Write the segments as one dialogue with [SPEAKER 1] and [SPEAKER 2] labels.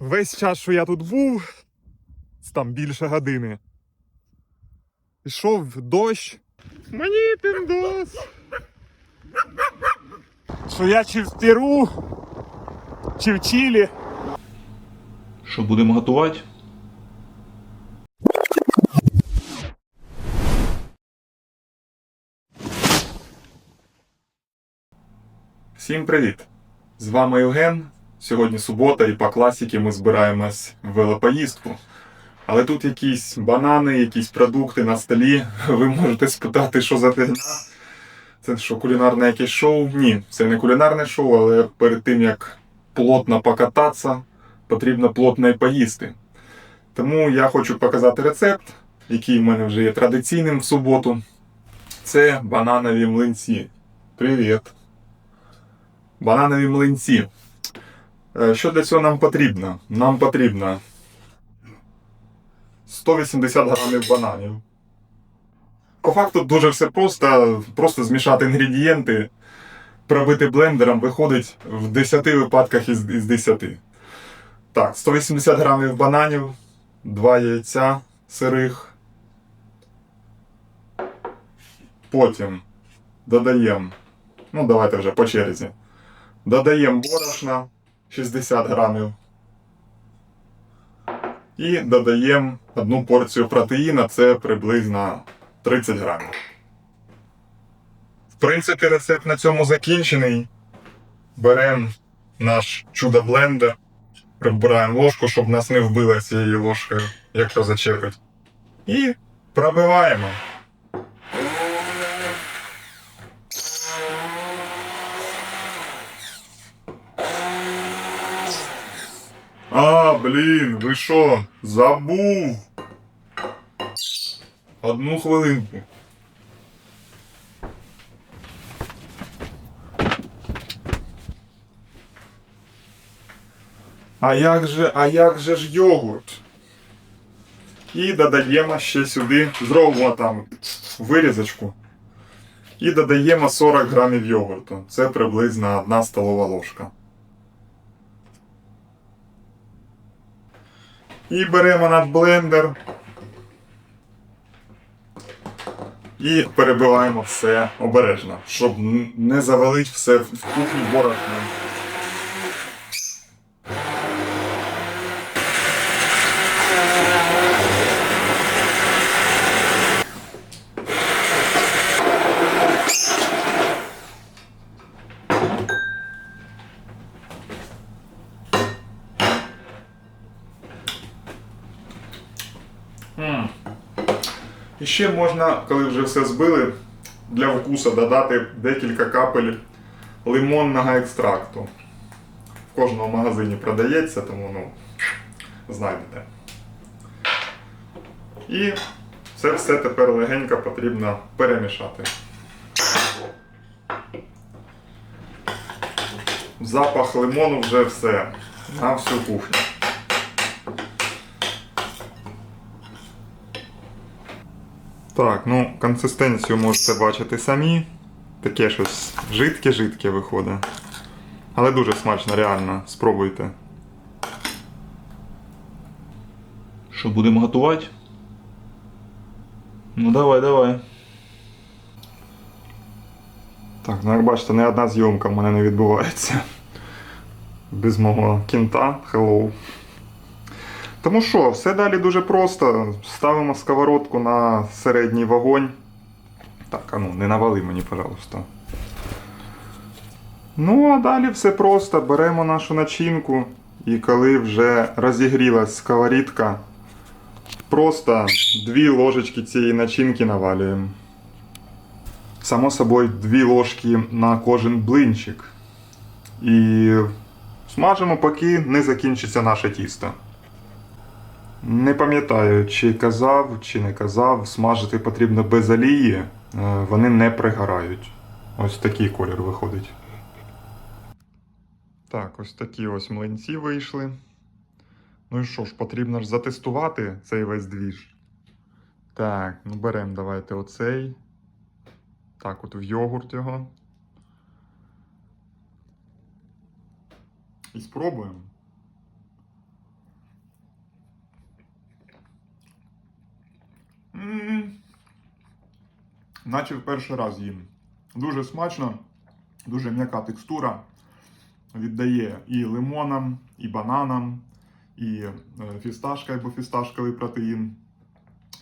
[SPEAKER 1] Весь час, що я тут був, там більше години. Пішов дощ. Мені піндос. Що я чи в Перу, чи в Чилі.
[SPEAKER 2] Що будемо готувати?
[SPEAKER 1] Всім привіт! З вами Євген. Сьогодні субота, і по класіки ми збираємось в велопоїздку. Але тут якісь банани, якісь продукти на столі. Ви можете спитати, що за фігня. Це що, кулінарне якесь шоу? Ні, це не кулінарне шоу, але перед тим як плотно покататися, потрібно плотно і поїсти. Тому я хочу показати рецепт, який в мене вже є традиційним в суботу. Це бананові млинці. Привіт! Бананові млинці. Е, Що для цього нам потрібно? Нам потрібно 180 грамів бананів. По факту дуже все просто. Просто змішати інгредієнти, пробити блендером, виходить в 10 випадках із, із 10. Так, 180 грамів бананів, 2 яйця сирих. Потім додаємо. Ну, давайте вже по черзі. Додаємо борошна 60 грамів. І додаємо одну порцію протеїна, це приблизно 30 грамів. В принципі, рецепт на цьому закінчений. Беремо наш чудо-блендер, прибираємо ложку, щоб нас не вбило цією ложкою, якщо зачепить. І пробиваємо. А, блін, ви що? Забув. Одну хвилинку. А як же, а як же ж йогурт? І додаємо ще сюди, зробимо там вирізочку. І додаємо 40 грамів йогурту. Це приблизно 1 столова ложка. І беремо наш блендер. І перебиваємо все обережно, щоб не завалити все в кухню борошном. І ще можна, коли вже все збили, для вкусу додати декілька капель лимонного екстракту. В кожному магазині продається, тому ну, знайдете. І це все тепер легенько потрібно перемішати. Запах лимону вже все на всю кухню. Так, ну консистенцію можете бачити самі. Таке щось жидке-жидке виходить. Але дуже смачно, реально. Спробуйте.
[SPEAKER 2] Що будемо готувати? Ну давай, давай.
[SPEAKER 1] Так, ну як бачите, не одна зйомка в мене не відбувається. Без мого кінта. Hello. Тому що, все далі дуже просто. Ставимо сковородку на середній вогонь. Так, а ну, не навали мені, пожалуйста. Ну, а далі все просто. Беремо нашу начинку. І коли вже розігрілась сковорідка, просто дві ложечки цієї начинки навалюємо. Само собою, дві ложки на кожен блинчик. І смажимо, поки не закінчиться наше тісто. Не пам'ятаю, чи казав, чи не казав, смажити потрібно без олії, е, вони не пригорають. Ось такий колір виходить. Так, ось такі ось млинці вийшли. Ну і що ж, потрібно ж затестувати цей весь двіж. Так, ну беремо давайте оцей. Так, от в йогурт його. І спробуємо. Наче в перший раз їм. Дуже смачно, дуже м'яка текстура. Віддає і лимонам, і бананам, і е, фісташка або фісташковий протеїн.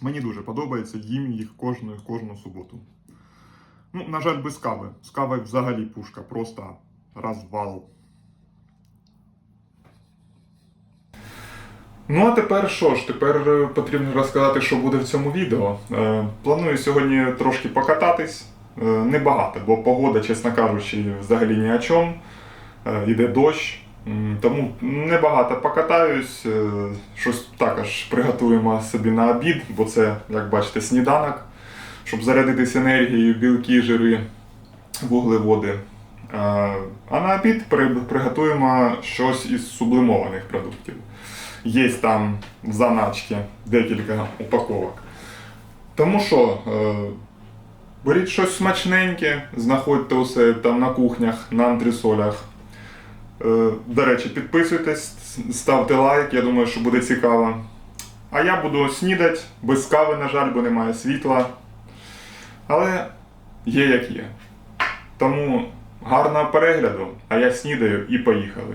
[SPEAKER 1] Мені дуже подобається, їм їх кожну кожну суботу. Ну, На жаль, без кави. З кави взагалі пушка, просто розвал. Ну, а тепер що ж? Тепер е, потрібно розказати, що буде в цьому відео. Е, планую сьогодні трошки покататись. Е, небагато, бо погода, чесно кажучи, взагалі ні о чому. Іде дощ. Тому небагато покатаюсь. Щось також приготуємо собі на обід, бо це, як бачите, сніданок, щоб зарядитись енергією, білки, жири, вуглеводи. А на обід приготуємо щось із сублимованих продуктів. Є там в заначці декілька упаковок. Тому що, е, беріть щось смачненьке, знаходьте усе там на кухнях, на антресолях. Е, До речі, підписуйтесь, ставте лайк, я думаю, що буде цікаво. А я буду снідати без кави, на жаль, бо немає світла. Але є як є. Тому гарного перегляду, а я снідаю і поїхали.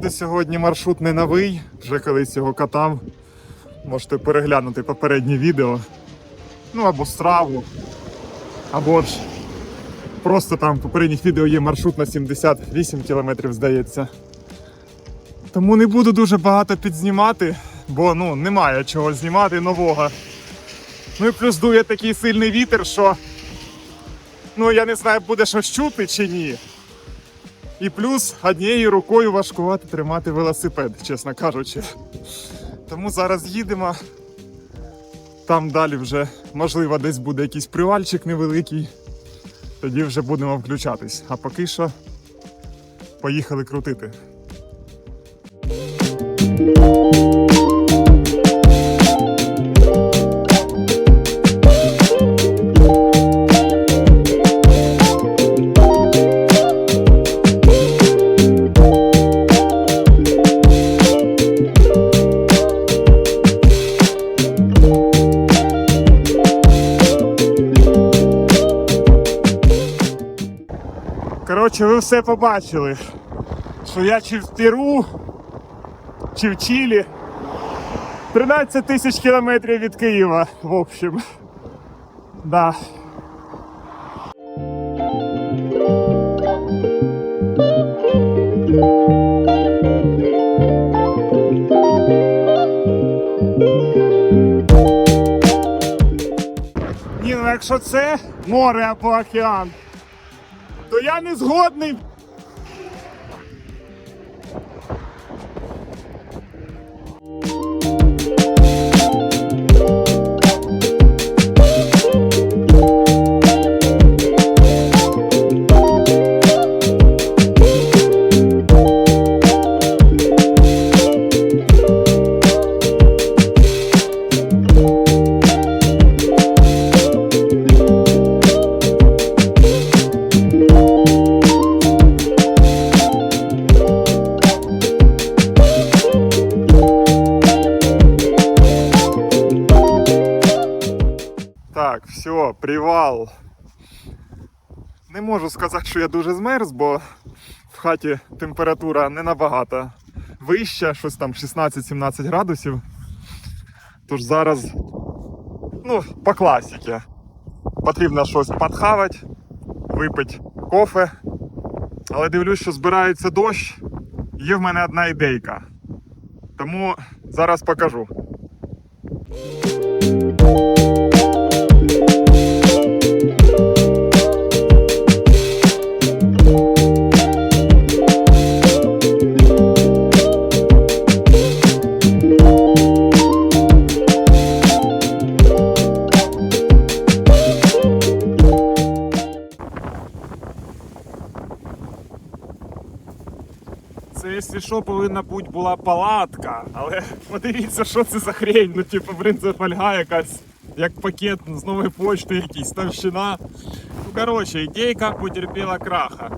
[SPEAKER 1] Їду сьогодні маршрут не новий, вже колись його катав. Можете переглянути попереднє відео. Ну або страву, або ж просто там в попередніх відео є маршрут на 78 кілометрів, здається. Тому не буду дуже багато підзнімати, бо ну, немає чого знімати нового. Ну і плюс дує такий сильний вітер, що ну я не знаю, буде щось чути чи ні. І плюс однією рукою важкувати тримати велосипед, чесно кажучи. Тому зараз їдемо. Там далі вже, можливо, десь буде якийсь привальчик невеликий. Тоді вже будемо включатись. А поки що поїхали крутити. Коротше, ви все побачили. Що я чи в Перу, чи в Чилі. 13 тисяч кілометрів від Києва, в общем. Да. Ні, ну якщо це море або океан, то я не згодний. Сказати, що я дуже змерз, бо в хаті температура не набагато вища, щось там 16-17 градусів. Тож зараз, ну, по класіки. Потрібно щось подхавати, випити кофе. Але дивлюсь, що збирається дощ. Є в мене одна ідейка. Тому зараз покажу. Повинна бути була палатка, але подивіться, що це за хрень. Ну, типу, це фольга якась. як пакет з нової почти, якийсь товщина. Ну, коротше, ідейка потерпіла краха.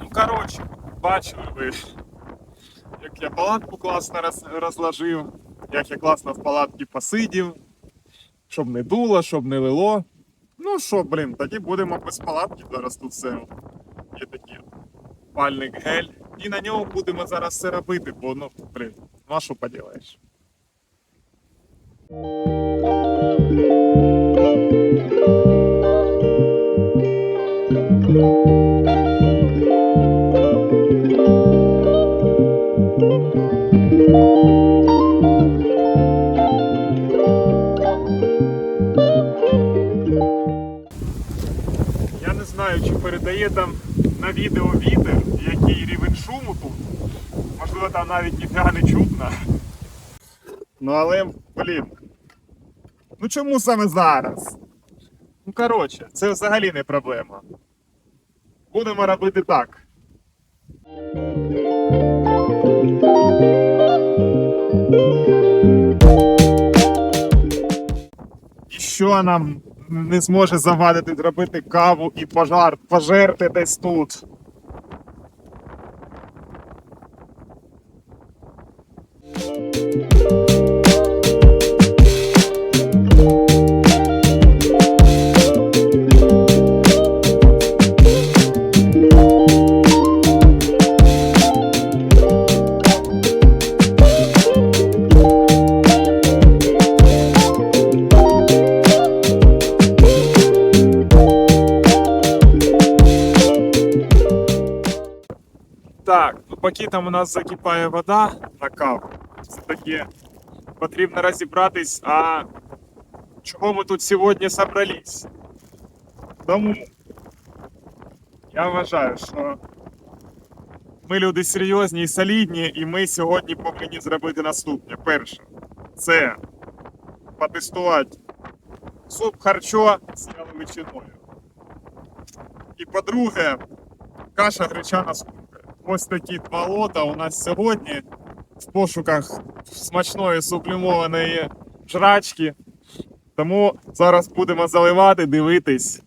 [SPEAKER 1] Ну, коротше, бачили ви, як я палатку класно роз, розложив, як я класно в палатці посидів, щоб не дуло, щоб не лило. Ну що, блін, тоді будемо без палатки зараз тут все. Є такі пальник гель. І на ньому будемо зараз все робити, бо ну, блін, ну а що поділаєш? Thank не знаю, чи передає там на відео вітер, який рівень шуму тут. Можливо, там навіть ніфіга не чутно. Ну але, блін. Ну чому саме зараз? Ну коротше, це взагалі не проблема. Будемо робити так. І що нам не зможе завадити зробити каву і пожар, пожерти десь тут. Там у нас закипає вода на каву, все-таки потрібно розібратись, а чого ми тут сьогодні собрались. Тому я вважаю, що ми люди серйозні і солідні, і ми сьогодні повинні зробити наступне. Перше, це потестувати суп харчо з яловичиною. І по-друге, каша гречана з куркою. Ось такі два лота у нас сьогодні в пошуках смачної сублімованої жрачки. Тому зараз будемо заливати, дивитись,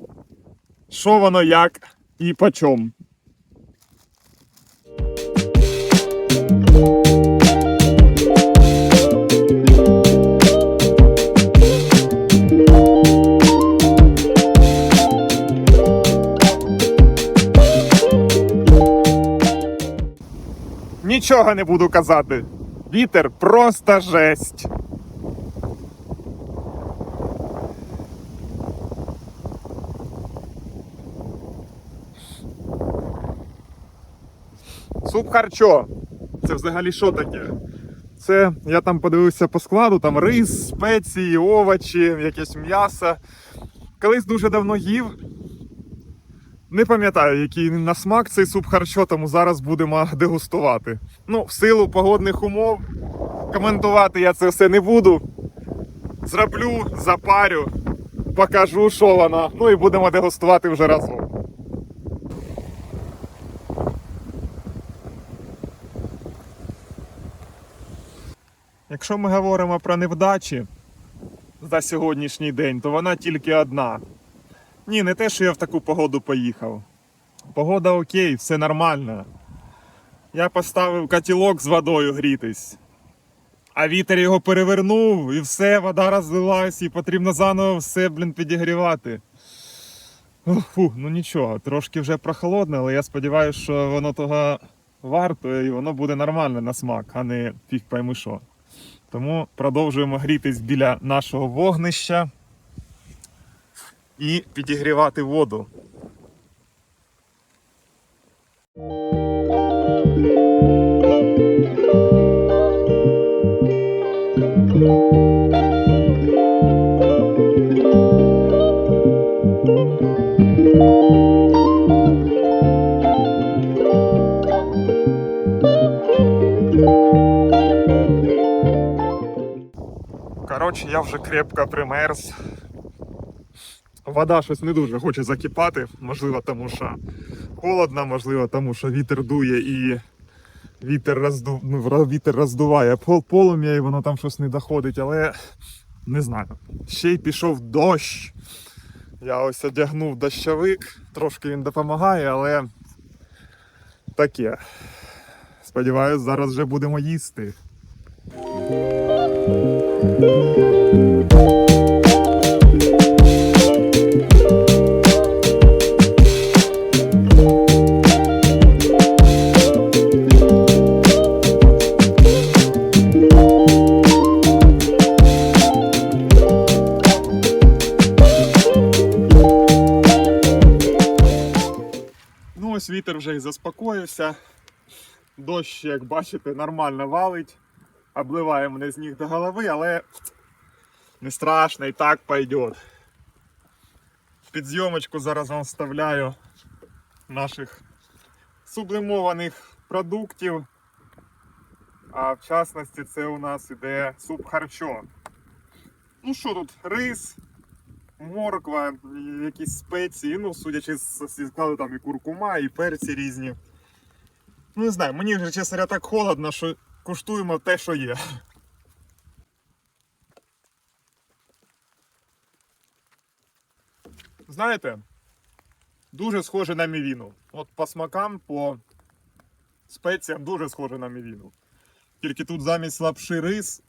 [SPEAKER 1] що воно як і по чому. Нічого не буду казати. Вітер просто жесть. Суп харчо. Це взагалі що таке? Це я там подивився по складу, там рис, спеції, овочі, якесь м'ясо. Колись дуже давно їв. Не пам'ятаю, який на смак цей суп харчо, тому зараз будемо дегустувати. Ну, в силу погодних умов коментувати я це все не буду. Зроблю, запарю, покажу, що воно. Ну і будемо дегустувати вже разом. Якщо ми говоримо про невдачі за сьогоднішній день, то вона тільки одна. Ні, не те, що я в таку погоду поїхав. Погода окей, все нормально. Я поставив котілок з водою грітись. А вітер його перевернув, і все, вода розлилась, і потрібно заново все, блін, підігрівати. Фу, ну нічого, трошки вже прохолодне, але я сподіваюся, що воно того варто і воно буде нормально на смак, а не фіг пойми що. Тому продовжуємо грітись біля нашого вогнища і підігрівати воду. Коротше, я вже крепко примерз. Вода щось не дуже хоче закипати, можливо, тому що холодно, можливо, тому що вітер дує і вітер, розду... ну, вітер роздуває пол- полум'я і воно там щось не доходить, але не знаю. Ще й пішов дощ. Я ось одягнув дощовик, трошки він допомагає, але таке. Сподіваюсь, зараз вже будемо їсти. Вітер вже і заспокоївся. Дощ, як бачите, нормально валить. Обливає мене з ніг до голови, але не страшно, і так пойдет. Під зйомочку зараз вам вставляю наших сублимованих продуктів. А в частності це у нас іде суп харчо. Ну що тут, рис, морква, якісь спеції, ну, судячи з складу, там і куркума, і перці різні. Ну, не знаю, мені вже, чесно так холодно, що куштуємо те, що є. Знаєте, дуже схоже на мівіну. От по смакам, по спеціям дуже схоже на мівіну. Тільки тут замість лапши рис.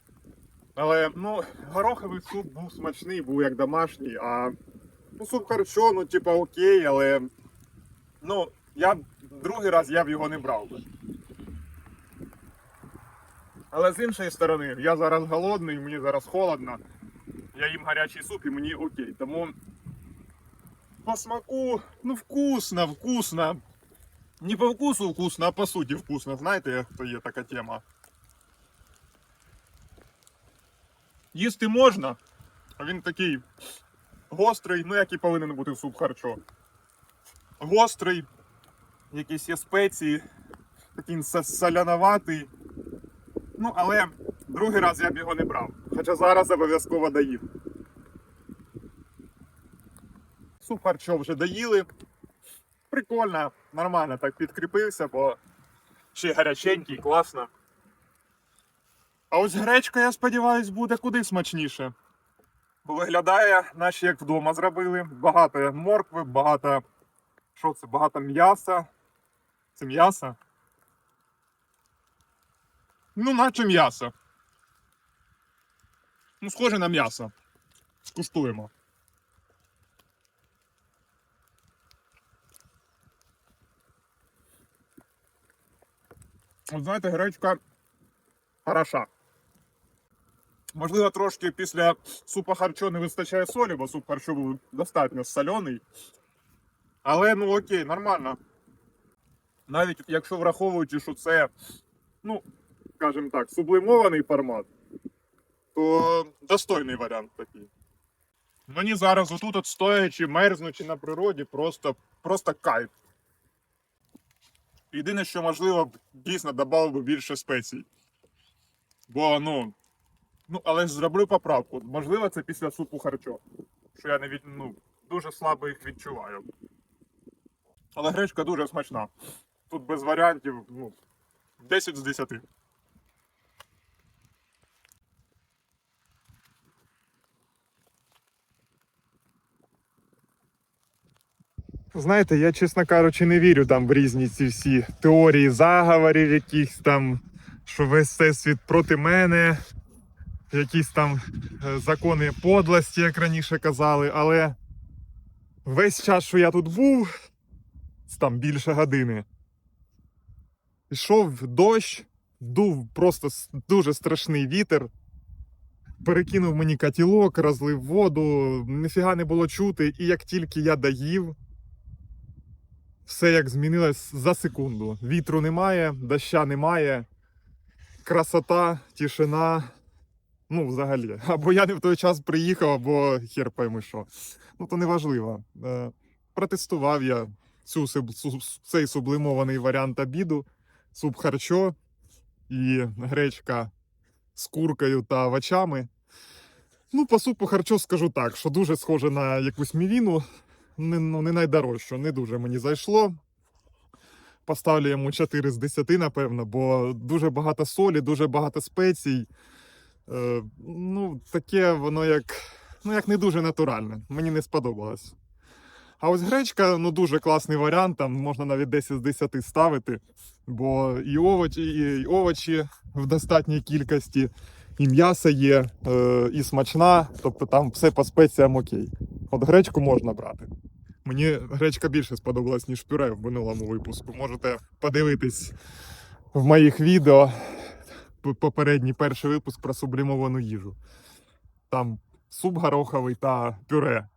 [SPEAKER 1] Але ну, гороховий суп був смачний, був як домашній, а ну, суп харчо, ну, типа окей, але ну, я другий раз я б його не брав би. Але з іншої сторони, я зараз голодний, мені зараз холодно. Я їм гарячий суп і мені окей. Тому по смаку, ну вкусно, вкусно. Не по вкусу вкусно, а по суті вкусно. Знаєте, то є така тема. Їсти можна, а він такий гострий, ну як і повинен бути суп харчо. Гострий, якісь є спеції, такий соляноватий. Ну, але другий раз я б його не брав. Хоча зараз обов'язково доїв. Суп харчо вже доїли. Прикольно, нормально так підкріпився, бо ще гаряченький, класно. А ось гречка, я сподіваюсь, буде куди смачніше. Бо виглядає, наче як вдома зробили. Багато моркви, багато. Що це? Багато м'яса. Це м'ясо? Ну, наче м'ясо. Ну, схоже на м'ясо. Скуштуємо. От знаєте, гречка хороша. Можливо, трошки після супа харчо не вистачає солі, бо суп харчо був достатньо соляний. Але ну окей, нормально. Навіть якщо враховуючи, що це, ну, скажімо так, сублимований формат, то достойний варіант такий. Мені зараз отут от стоячи, мерзнучи на природі, просто, просто кайф. Єдине, що можливо, дійсно додав би більше спецій. Бо, ну, ну, але ж зроблю поправку. Можливо, це після супу харчо. Що я не від, ну, дуже слабо їх відчуваю. Але гречка дуже смачна. Тут без варіантів, ну, 10 з 10. Знаєте, я, чесно кажучи, не вірю там в різні ці всі теорії заговорів, якихось там, що весь всесвіт проти мене, якісь там е, закони подлості, як раніше казали, але весь час, що я тут був, там більше години, йшов дощ, дув просто дуже страшний вітер. Перекинув мені котілок, розлив воду, ніфіга не було чути, і як тільки я доїв, все як змінилось за секунду. Вітру немає, доща немає, красота, тишина. Ну, взагалі. Або я не в той час приїхав, або хер пойми що. Ну, то не важливо. Е, Протестував я цю, цей сублимований варіант обіду, суп харчо і гречка з куркою та овочами. Ну, по супу харчо скажу так, що дуже схоже на якусь мівіну, не, ну, не найдорожчу, не дуже мені зайшло. поставлю йому 4 з 10, напевно, бо дуже багато солі, дуже багато спецій. Е, ну, таке воно як, ну, як не дуже натуральне. Мені не сподобалось. А ось гречка ну, дуже класний варіант, там можна навіть 10 з 10 ставити, бо і овочі, і овочі в достатній кількості, і м'ясо є, е, і смачна, тобто там все по спеціям окей. От гречку можна брати. Мені гречка більше сподобалась, ніж пюре в минулому випуску. Можете подивитись в моїх відео попередній перший випуск про сублімовану їжу. Там суп гороховий та пюре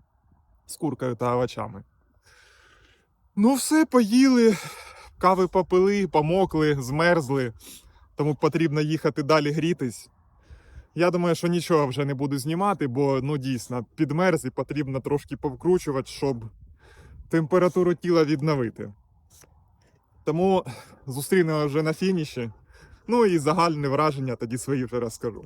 [SPEAKER 1] з куркою та овочами. Ну, все, поїли, кави попили, помокли, змерзли, тому потрібно їхати далі грітись. Я думаю, що нічого вже не буду знімати, бо ну дійсно підмерз і потрібно трошки повкручувати, щоб температуру тіла відновити. Тому зустрінемо вже на фініші. Ну і загальне враження тоді свої вже розкажу.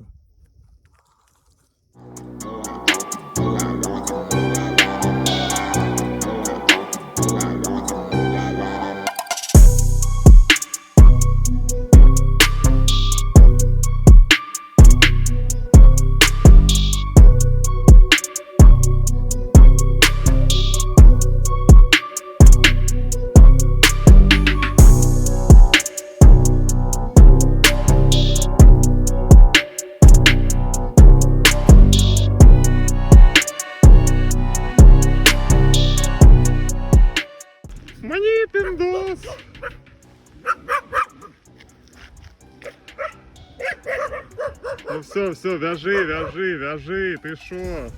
[SPEAKER 1] Вяжи, вяжи, ти що?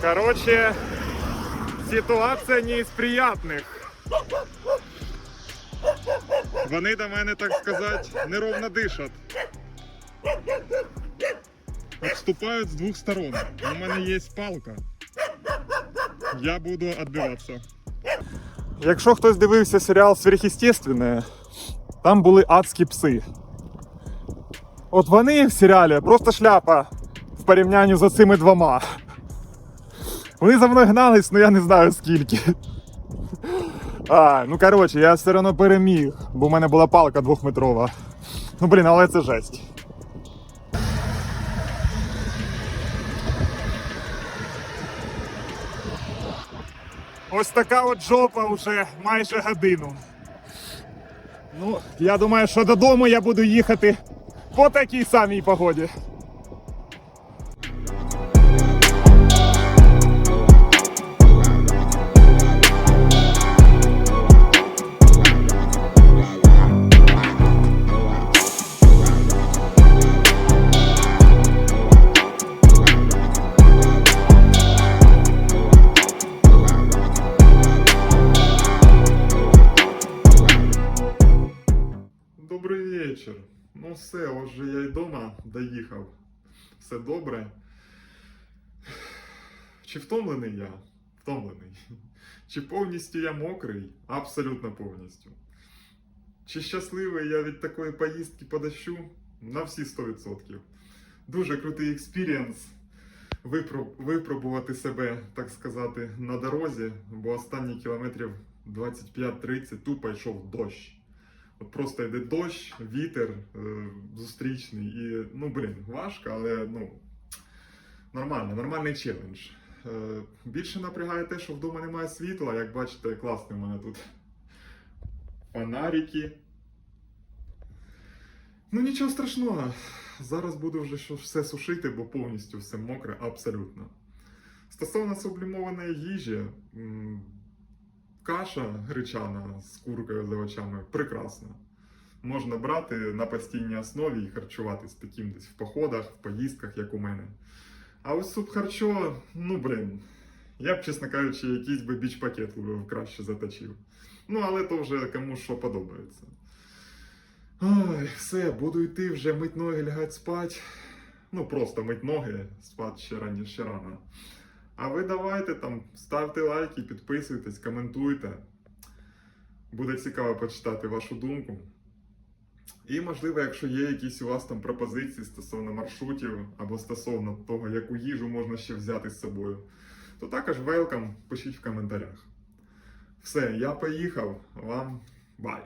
[SPEAKER 1] Короче, ситуація не із приятних. Вони до мене, так сказати, неровно дишать. Обступають з двох сторон. У мене є палка. Я буду відбиватися. Якщо хтось дивився серіал Сверхъестественне, там були адські пси. От вони в серіалі просто шляпа в порівнянні з цими двома. Вони за мною гнались, ну я не знаю скільки. А, ну коротше, я все одно переміг, бо в мене була палка двохметрова. Ну блін, але це жесть. Ось така от жопа вже майже годину. Ну, я думаю, що додому я буду їхати по такій самій погоді. Все, отже я й дома доїхав. Все добре. Чи втомлений я? Втомлений. Чи повністю я мокрий? Абсолютно повністю. Чи щасливий я від такої поїздки по дощу? На всі 100%. Дуже крутий експірієнс. Випробувати себе, так сказати, на дорозі, бо останні кілометрів 25-30 тупо йшов дощ. Просто йде дощ, вітер е, зустрічний і, ну, блін, важко, але ну, нормально, нормальний челендж. Е, більше напрягає те, що вдома немає світла. Як бачите, класний у мене тут фонарики. Ну нічого страшного. Зараз буду вже все сушити, бо повністю все мокре, абсолютно. Стосовно сублімованої їжі, каша гречана з куркою з овочами прекрасна. Можна брати на постійній основі і харчуватись таким десь в походах, в поїздках, як у мене. А ось суп харчо, ну блін. Я б, чесно кажучи, якийсь би біч-пакет краще заточив. Ну, але то вже кому що подобається. Ой, все, буду йти вже мить ноги, лягати спать. Ну, просто мить ноги, спати ще раніше рано. А ви давайте там ставте лайки, підписуйтесь, коментуйте. Буде цікаво почитати вашу думку. І, можливо, якщо є якісь у вас там пропозиції стосовно маршрутів або стосовно того, яку їжу можна ще взяти з собою, то також welcome, пишіть в коментарях. Все, я поїхав. Вам бай!